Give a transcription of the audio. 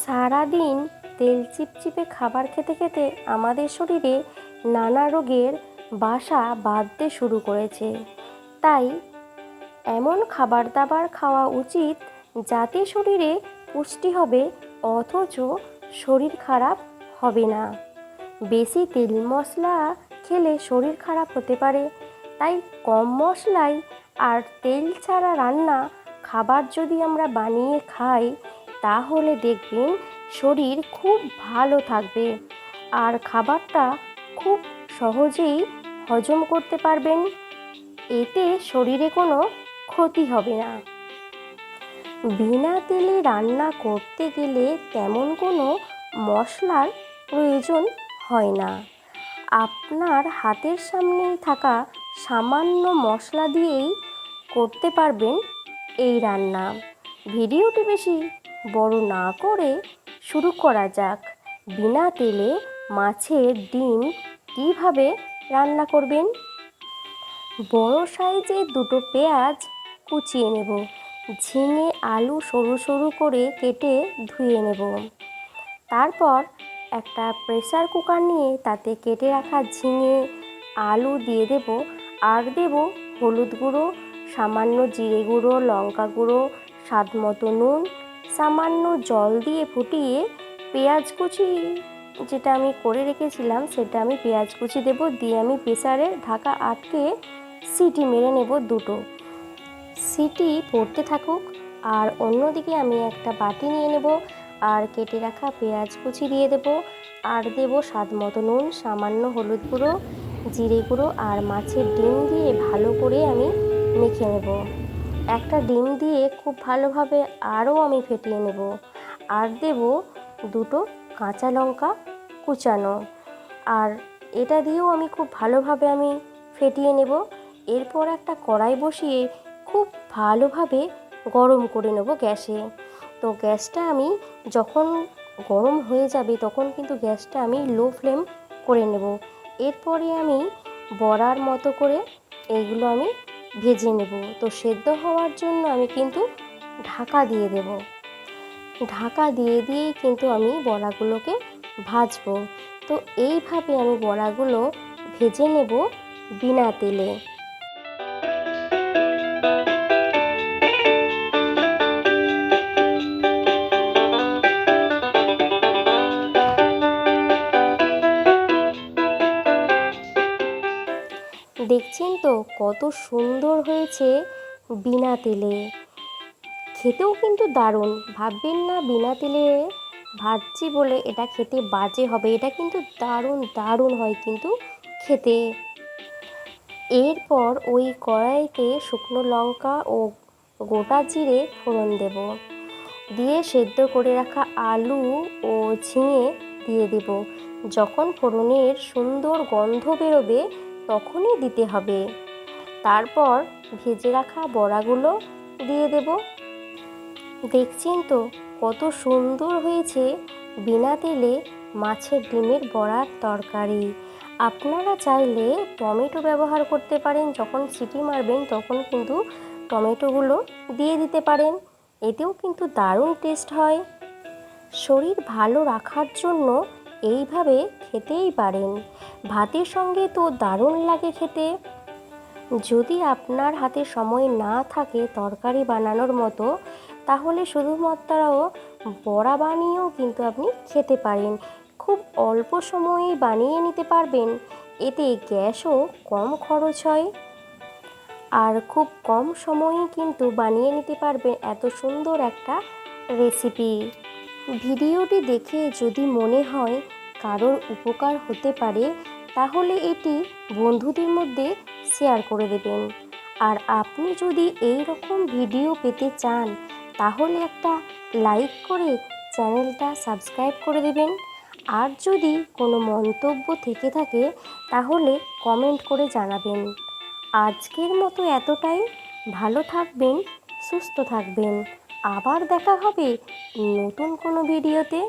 সারাদিন তেল চিপচিপে খাবার খেতে খেতে আমাদের শরীরে নানা রোগের বাসা বাঁধতে শুরু করেছে। তাই এমন খাবার দাবার খাওয়া উচিত যাতে শরীরে পুষ্টি হবে, অথচ শরীর খারাপ হবে না। বেশি তেল মশলা খেলে শরীর খারাপ হতে পারে, তাই কম মশলায় আর তেল ছাড়া রান্না খাবার যদি আমরা বানিয়ে খাই তাহলে দেখবেন শরীর খুব ভালো থাকবে আর খাবারটা খুব সহজেই হজম করতে পারবেন। এতে শরীরে কোনো ক্ষতি হবে না। বিনা তেলে রান্না করতে গেলে তেমন কোনো মশলার প্রয়োজন হয় না। আপনার হাতের সামনেই থাকা সামান্য মশলা দিয়েই করতে পারবেন এই রান্না। ভিডিওটি বেশি বড় না করে শুরু করা যাক। বিনা তেলে মাছের ডিম কীভাবে রান্না করবেন? বড় সাইজের দুটো পেঁয়াজ কুচিয়ে নেব। ঝিঙে, আলু সরু সরু করে কেটে ধুয়ে নেব। তারপর একটা প্রেসার কুকার নিয়ে তাতে কেটে রাখা ঝিঙে, আলু দিয়ে দেব। আর দেব হলুদ গুঁড়ো, সামান্য জিরে গুঁড়ো, লঙ্কা গুঁড়ো, স্বাদ মতো নুন সামান্য জল দিয়ে ফুটিয়ে পেঁয়াজ কুচি, যেটা আমি করে রেখেছিলাম, সেটা আমি পেঁয়াজ কুচি দেব, দিয়ে আমি প্রেসারে ঢাকা আটকে সিটি মেরে নেব দুটো। সিটি পড়তে থাকুক, আর অন্যদিকে আমি একটা বাটি নিয়ে নেব, আর কেটে রাখা পেঁয়াজ কুচি দিয়ে দেব, আর দেব স্বাদ মতো নুন, সামান্য হলুদ গুঁড়ো, জিরে গুঁড়ো, আর মাছের ডিম দিয়ে ভালো করে আমি মেখে নেব। একটা ডিম দিয়ে খুব ভালোভাবে আরও আমি ফেটিয়ে নেব। আর দেব দুটো কাঁচা লঙ্কা কুচানো। আর এটা দিয়েও আমি খুব ভালোভাবে আমি ফেটিয়ে নেব। এরপর একটা কড়াই বসিয়ে খুব ভালোভাবে গরম করে নেব গ্যাসে। তো গ্যাসটা আমি যখন গরম হয়ে যাবে তখন কিন্তু গ্যাসটা আমি লো ফ্লেম করে নেব। এরপরে আমি বড়ার মতো করে এইগুলো আমি ভেজে নেব। তো সেদ্ধ হওয়ার জন্য আমি কিন্তু ঢাকা দিয়ে দেব। ঢাকা দিয়ে দিয়ে কিন্তু আমি বড়াগুলোকে ভাজবো। তো এইভাবে আমি বড়াগুলো ভেজে নেব বিনা তেলে। দেখছেন তো? কত সুন্দর হয়েছে বিনা তেলে। খেতেও কিন্তু দারুণ। ভাববেন না, বিনা তেলে ভাজছি বলে এটা খেতে বাজে হবে। এটা কিন্তু দারুণ দারুণ হয় কিন্তু খেতে। এরপর ওই কড়াইতে শুকনো লঙ্কা ও গোটা জিরে ফোড়ন দেব। দিয়ে সেদ্ধ করে রাখা আলু ও ঝিঙে দিয়ে দেব। যখন ফোড়নের সুন্দর গন্ধ বেরোবে তখনই দিতে হবে। তারপর ভেজে রাখা বড়াগুলো দিয়ে দেব। দেখছেন তো, কত সুন্দর হয়েছে বিনা তেলে মাছের ডিমের বড়ার তরকারি। আপনারা চাইলে টমেটো ব্যবহার করতে পারেন, যখন সিটি মারবেন তখন কিন্তু টমেটোগুলো দিয়ে দিতে পারেন। এতেও কিন্তু দারুণ টেস্ট হয়। শরীর ভালো রাখার জন্য এইভাবে খেতেই পারেন। ভাতের সঙ্গে তো দারুণ লাগে খেতে। যদি আপনার হাতে সময় না থাকে তরকারি বানানোর মতো, তাহলে শুধুমাত্রও বড়া বানিয়েও কিন্তু আপনি খেতে পারেন। খুব অল্প সময়েই বানিয়ে নিতে পারবেন। এতে গ্যাসও কম খরচ হয়। আর খুব কম সময়ে কিন্তু বানিয়ে নিতে পারবেন এত সুন্দর একটা রেসিপি। ভিডিওটি দেখে যদি মনে হয় কারোর উপকার হতে পারে তাহলে এটি বন্ধুদের মধ্যে শেয়ার করে দেবেন। আর আপনি যদি এই রকম ভিডিও পেতে চান, তাহলে একটা লাইক করে চ্যানেলটা সাবস্ক্রাইব করে দেবেন। আর যদি কোনো মন্তব্য থেকে থাকে, তাহলে কমেন্ট করে জানাবেন। আজকের মতো এতটাই। ভালো থাকবেন, সুস্থ থাকবেন। আবার দেখা হবে নতুন কোনো ভিডিওতে